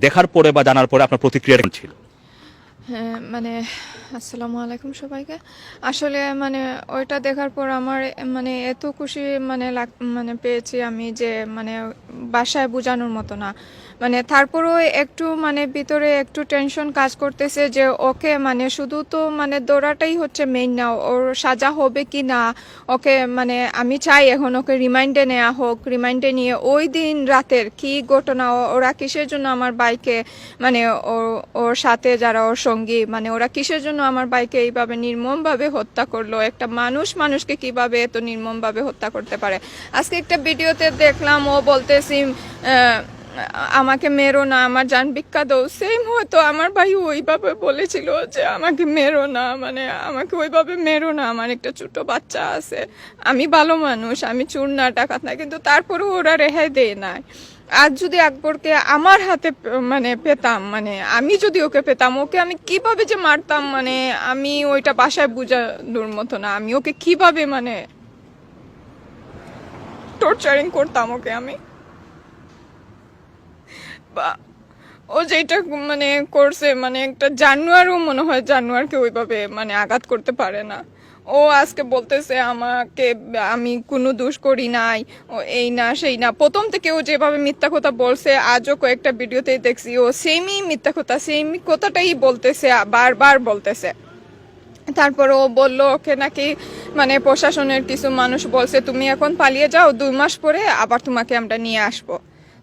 দেখার পরে বা জানার পরে আপনার প্রতিক্রিয়া ছিল? হ্যাঁ মানে আসসালামু আলাইকুম সবাইকে। আসলে মানে ওইটা দেখার পর আমার মানে এত খুশি মানে মানে পেয়েছি আমি যে মানে বাসায় বোঝানোর মতো না। মানে তারপরেও একটু মানে ভিতরে একটু টেনশন কাজ করতেছে যে, ওকে মানে শুধু তো মানে দৌড়াটাই হচ্ছে মেইন না, ওর সাজা হবে কি না, ওকে মানে আমি চাই এখন ওকে রিমাইন্ডে নেওয়া হোক রিমাইন্ডে নিয়ে ওই দিন রাতের কি ঘটনা, ওরা কিসের জন্য আমার বাইকে মানে ওর সাথে যারা ওর সঙ্গী মানে ওরা কিসের জন্য আমার বাইকে এইভাবে নির্মমভাবে হত্যা করল, একটা মানুষ মানুষকে কীভাবে এত নির্মমভাবে হত্যা করতে পারে? আজকে একটা ভিডিওতে দেখলাম ও বলতেছি আমাকে মেরো না, আমার জান দাও সেম হয়তো আমার ভাই ওইভাবে বলেছিল যে আমাকে মেরো না মানে আমাকে ওইভাবে মেরো না, আমার একটা ছোট বাচ্চা আছে। আমি ভালো মানুষ, আমি চুর না, ডাকাত না, কিন্তু তারপরেও ওরা রেহাই দেয় না আজ যদি আকবরকে আমার হাতে মানে পেতাম মানে আমি যদি ওকে পেতাম, ওকে আমি কীভাবে যে মারতাম মানে আমি ওইটা বাসায় বোঝানোর মতো না। আমি ওকে কীভাবে মানে টর্চারিং করতাম ওকে আমি। ও যেটা মানে করছে মানে একটা জানুয়ারও মনে হয় জানুয়ারকে ওইভাবে মানে আঘাত করতে পারে না। ও আজকে বলতেছে আমাকে, আমি কোনো দোষ করি নাই, ও এই না, সেই না। প্রথম থেকে ও যেভাবে মিথ্যা কথা বলছে, আজও কয়েকটা ভিডিওতে দেখছি, ও সেমই মিথ্যা কথা সেম কথাটাই বলতেছে, বারবার বলতেছে। তারপর ও বলল, ওকে নাকি মানে প্রশাসনের কিছু মানুষ বলছে, তুমি এখন পালিয়ে যাও, দুই মাস পরে আবার তোমাকে আমরা নিয়ে আসব।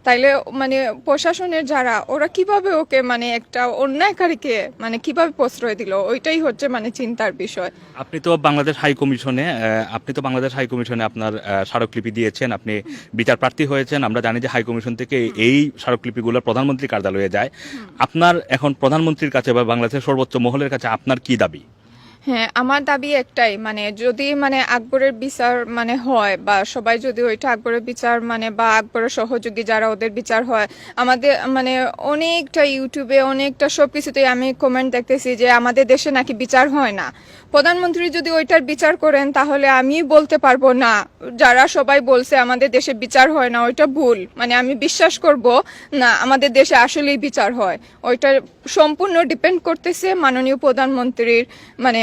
তাইলে মানে প্রশাসনের যারা ওরা কীভাবে ওকে মানে একটা অন্যায়কারীকে মানে কীভাবে প্রশ্রয় দিল? ওইটাই হচ্ছে মানে চিন্তার বিষয়। আপনি তো বাংলাদেশ হাই কমিশনে আপনি তো বাংলাদেশ হাই কমিশনে আপনার স্মারকলিপি দিয়েছেন আপনি বিচার প্রার্থী হয়েছেন আমরা জানি যে হাই কমিশন থেকে এই স্মারকলিপিগুলো প্রধানমন্ত্রী কার্যালয়ে যায়। আপনার এখন প্রধানমন্ত্রীর কাছে বা বাংলাদেশের সর্বোচ্চ মহলের কাছে আপনার কি দাবি? হ্যাঁ আমার দাবি একটাই মানে যদি মানে আকবরের বিচার মানে হয় বা সবাই যদি ওইটা আকবরের বিচার মানে বা আকবরের সহযোগী যারা ওদের বিচার হয়, আমাদের মানে অনেকটা ইউটিউবে অনেকটা সব কিছুতেই আমি কমেন্ট দেখতেছি যে আমাদের দেশে নাকি বিচার হয় না। প্রধানমন্ত্রী যদি ওইটার বিচার করেন, তাহলে আমি বলতে পারব না। যারা সবাই বলছে আমাদের দেশে বিচার হয় না, ওইটা ভুল। মানে আমি বিশ্বাস করব না, আমাদের দেশে আসলেই বিচার হয়। ওইটা সম্পূর্ণ ডিপেন্ড করতেছে মাননীয় প্রধানমন্ত্রীর মানে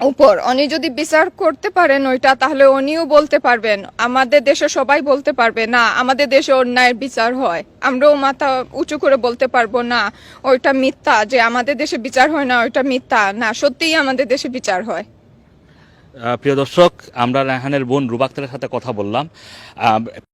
উপর। উনি যদি বিচার করতে পারেন ওইটা, তাহলে উনিও বলতে পারবেন। আমাদের দেশে সবাই বলতে পারবে, না, আমাদের দেশে অন্যায়ের বিচার হয়। আমরাও মাথা উঁচু করে বলতে পারব, না, ওইটা মিথ্যা যে আমাদের দেশে বিচার হয় না, ওইটা মিথ্যা। না, সত্যিই আমাদের দেশে বিচার হয়। প্রিয় দর্শক, আমরা রায়হানের বোন রুবাক্তারের সাথে কথা বললাম।